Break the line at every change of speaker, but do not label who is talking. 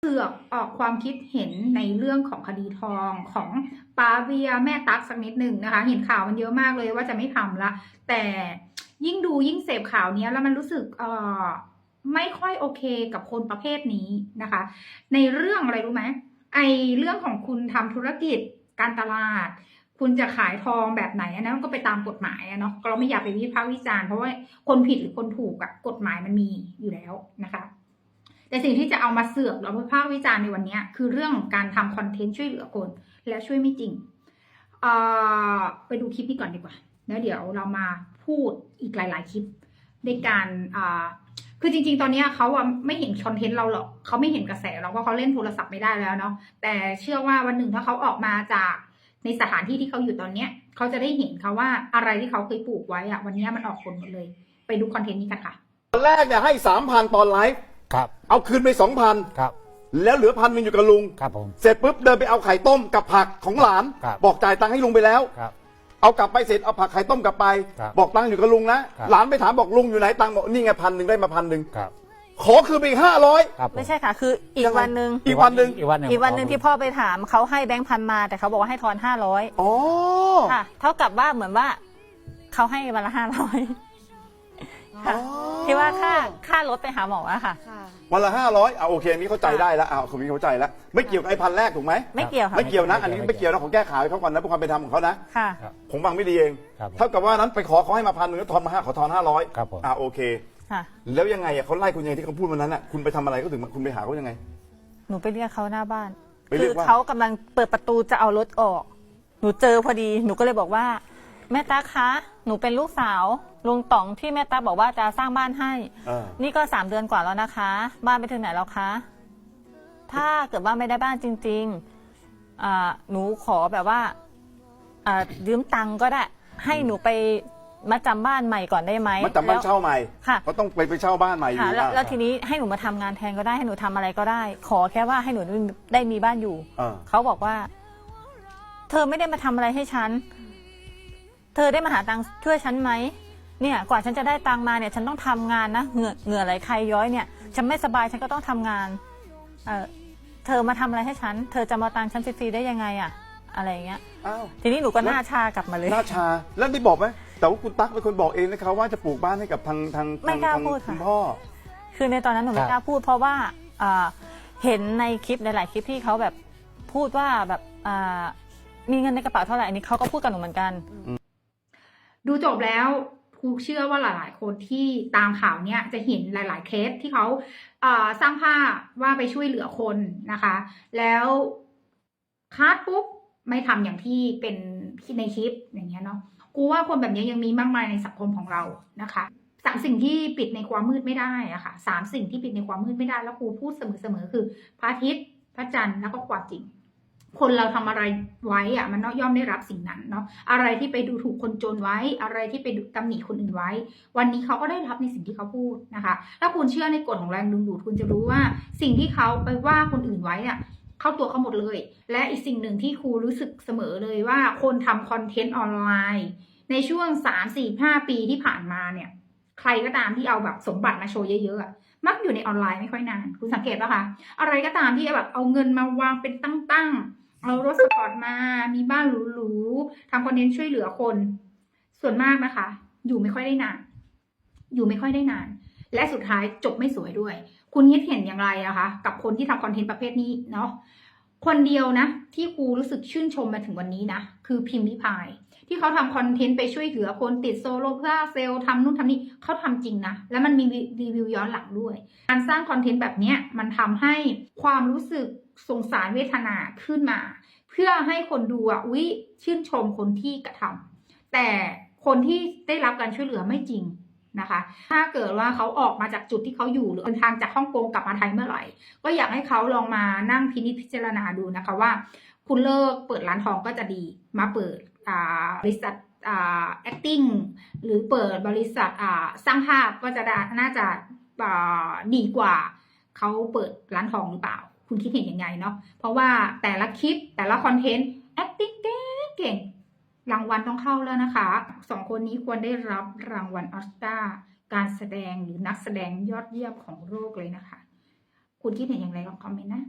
เสือกออกความคิดเห็นในเรื่องของคดีทองของปาเวียแม่ตั๊กสักนิดหนึ่งนะคะ เห็นข่าวมันเยอะมากเลยว่าจะไม่ทำละ แต่ยิ่งดูยิ่งเสพข่าวนี้แล้วมันรู้สึกเออไม่ค่อยโอเคกับคนประเภทนี้นะคะ ในเรื่องอะไรรู้ไหมไอเรื่องของคุณทำธุรกิจการตลาด คุณจะขายทองแบบไหนอันนั้นก็ไปตามกฎหมายเนาะเราไม่อยากไปวิพากษ์วิจารณ์เพราะว่าคนผิดหรือคนถูกอะกฎหมายมันมีอยู่แล้วนะคะ แต่สิ่งที่จะเอามาเสือกเราวิพากวิจารณ์ในวันนี้คือเรื่องของการทำคอนเทนต์ช่วยเหลือคนและช่วยไม่จริงไปดูคลิปนี้ก่อนดีกว่า แล้วเดี๋ยวเรามาพูดอีกหลาย ๆ คลิปในการคือจริง ๆ ตอนนี้เขาไม่เห็นคอนเทนต์เราหรอกเขาไม่เห็นกระแสเราเพราะเขาเล่นโทรศัพท์ไม่ได้แล้วเนาะแต่เชื่อว่าวันหนึ่งถ้าเขาออกมาจากในสถานที่ที่เขาอยู่ตอนเนี้ยเขาจะได้เห็นเขาว่าอะไรที่เขาเคยปลูกไว้อะวันนี้มันออกผลหมดเลย ไปดูคอนเทนต์นี้กันค่ะ
ตอนแรกเนี่ยให้สามพันตอนไลฟ์ เอาคืนไปสองพัน
ครับ
แล้วเหลือพันหนึ่งอยู่กับลุง
ครับผม
เสร็จปุ๊บเดินไปเอาไข่ต้มกับผักของหลาน
ครับ
บอกจ่ายตังค์ให้ลุงไปแล้ว
ครับ
เอากลับไปเสร็จเอาผักไข่ต้มกลับไป
ครับ
บอกตังค์อยู่กับลุงนะ
ครับ
หลานไปถามบอกลุงอยู่ไหนตังค์บอกนี่ไงพันหนึ่งได้มาพันหนึ่ง
ครับ
ขอคืนไปอีกห้าร้อย
ครับผ
ไม่ใช่ค่ะ คืออี
ยั
ก
งไง
วันหนึ่ง
อีกวันหนึ่ง
อีกวันหนึ่ง
อีกวันหนึ่งที่พ่อไปถามเขาให้แบงค์พันมาแต่เขาบอกว่าให้ทอนห้าร้อย
อ๋อ
ค่ะ เท่ากับว่าเหมือนว่าเขาให้วันละห้าร้อยค่ะ
อ๋อ
ที่ ว่าค่าค่ารถไปหาหมออะค่ะ
วันละห้าร้อยอ่าโอเคอันนี้เข้าใจได้แล้วอ่าคนนี้เข้าใจแล้ว ไม่เกี่ยวกับไอ้พันแรกถูกไหม
ไม่เกี่ยวค่ะ
ไม่เกี่ยวนะ อันนี้ไม่เกี่ยวนะของแก้ข่าวให้เขาก่อนนะเพื่อความเป็นธรรมของเขานะ
ค่ะ
ครับ
ผมฟังไม่ดีเอง
ครับผม
เท่ากับว่านั้นไปขอเขาให้มาพันหนึ่งแล้วทอนมาห้าขอทอนห้าร้อย
ครับผม
อ่าโอเค
ค่ะ
แล้วยังไงอะเขาไล่คุณยังไงที่เขาพูดวันนั้นอะคุณไปทำอะไรเขาถึงมาคุณไปหาเขายังไง
หนูไปเรียกเขาหน้าบ้าน
ไปเรี
คื
ยก
อ
ว่า
เขากำลังเปิดประตูจะเอารถออก หนูเจอพอดี หนูก็เลยบอกว่า แม่ตาคะ หนูเป็นลูกสาวลุงต๋องที่แม่ตาบอกว่าจะสร้างบ้านให้
เออ
นี่ก็สามเดือนกว่าแล้วนะคะ บ้านไปถึงไหนแล้วคะ ถ้าเกิดว่าไม่ได้บ้านจริงๆอ่าหนูขอแบบว่าอ่ายืมตังค์ก็ได้ ให้หนูไปมาจำบ้านใหม่ก่อนได้ไหม
มาจำบ้าน
แล้ว
เช่าใหม่
ค่ะ
เขาต้องไปไปเช่าบ้านใหม่อยู่
ค่ะแล้ว
อะ
แล้วทีนี้ให้หนูมาทำงานแทนก็ได้ให้หนูทำอะไรก็ได้ ขอแค่ว่าให้หนูได้มีบ้านอยู่
เออ
เขาบอกว่า เธอไม่ได้มาทำอะไรให้ฉันเธอได้มาหาตังค์ช่วยฉันไหมเนี่ยกว่าฉันจะได้ตังค์มาเนี่ย ฉันต้องทำงานนะเหงื่อเหงื่อไหลใครย้อยเนี่ย ฉันไม่สบายฉันก็ต้องทำงาน เออเธอมาทำอะไรให้ฉัน เธอจะมาตังค์ฉันฟรีๆได้ยังไงอะอะไรอย่างเงี้ย
อ้าว
ทีนี้หนูก็หน้าชากลับมาเลย
หน้าชาแล้วได้บอกไหมแต่ว่าคุณตั๊กเป็นคนบอกเองนะคะว่าจะปลูกบ้านให้กับทางทาง
ไม่
ทาง
กล้า
ทาง
พูดค่ะ
คุณพ่อ
คือในตอนนั้นหนูไม่
ครับ
กล้าพูด เพราะว่าอ่าเห็นในคลิปหลายๆคลิปที่เขาแบบพูดว่าแบบอ่ามีเงินในกระเป๋าเท่าไหร่อันนี้เขาก็พูดกับหนูเหมือนกัน
ดูจบแล้วครูเชื่อว่าหลาย ๆ คนที่ตามข่าวเนี้ยจะเห็นหลาย ๆ เคสที่เขาเสร้างภาพว่าไปช่วยเหลือคนนะคะ แล้วคาดปุ๊บไม่ทำอย่างที่เป็นในคลิปอย่างเงี้ยเนาะกูว่าคนแบบนี้ยังมีมากมายในสังคมของเรานะคะสามสิ่งที่ปิดในความมืดไม่ได้อะค่ะสามสิ่งที่ปิดในความมืดไม่ได้แล้วครูพูดเสมอๆคือพระอาทิตย์พระจันทร์แล้วก็ความจริง คนเราทำอะไรไว้อะมันย่อมได้รับสิ่งนั้นเนาะอะไรที่ไปดูถูกคนจนไว้ อะไรที่ไปดูตำหนิคนอื่นไว้ วันนี้เขาก็ได้รับในสิ่งที่เขาพูดนะคะ ถ้าคุณเชื่อในกฎของแรงดึงดูดคุณจะรู้ว่า สิ่งที่เขาไปว่าคนอื่นไว้อะเข้าตัวเขาหมดเลย และอีกสิ่งหนึ่งที่ครูรู้สึกเสมอเลยว่าคนทำคอนเทนต์ออนไลน์ ในช่วงสามสี่ห้าปีที่ผ่านมาเนี่ย ใครก็ตามที่เอาแบบสมบัติมาโชว์เยอะๆอะมักอยู่ในออนไลน์ไม่ค่อยนาน คุณสังเกตปะคะอะไรก็ตามที่แบบเอาเงินมาวางเป็นตั้งๆเอารถสปอร์ตมามีบ้านหรูๆทำคอนเทนต์ช่วยเหลือคน ส่วนมากนะคะ อยู่ไม่ค่อยได้นาน อยู่ไม่ค่อยได้นาน และสุดท้ายจบไม่สวยด้วย คุณคิดเห็นอย่างไรนะคะ กับคนที่ทำคอนเทนต์ประเภทนี้เนาะ คนเดียวนะ ที่ครูรู้สึกชื่นชมมาถึงวันนี้นะ คือพิมพ์ริพาย ที่เขาทำคอนเทนต์ไปช่วยเหลือคนติดโซโลซาเซลล์ทำนู่นทำนี่เขาทำจริงนะ แล้วมันมีรีวิวย้อนหลังด้วย การสร้างคอนเทนต์แบบนี้มันทำให้ความรู้สึกสงสารเวทนาขึ้นมา เพื่อให้คนดูอะอุ๊ยชื่นชมคนที่กระทำแต่คนที่ได้รับการช่วยเหลือไม่จริง นะคะ ถ้าเกิดว่าเขาออกมาจากจุดที่เขาอยู่หรือเดินทางจากฮ่องกงกลับมาไทยเมื่อไหร่ ก็อยากให้เขาลองมานั่งพินิจพิจารณาดูนะคะว่า คุณเลิกเปิดร้านทองก็จะดีมาเปิดบริษัท acting หรือเปิดบริษัทสร้างภาพก็จะน่าจะดีกว่าเขาเปิดร้านทองหรือเปล่า คุณคิดเห็นยังไงเนาะเพราะว่าแต่ละคลิปแต่ละคอนเทนต์ acting เก่เก่ง รางวัลต้องเข้าแล้วนะคะสองคนนี้ควรได้รับรางวัลออสการ์การแสดงหรือนักแสดงยอดเยี่ยมของโลกเลยนะคะ คุณคิดเห็นอย่างไรลองคอมเมนต์นะ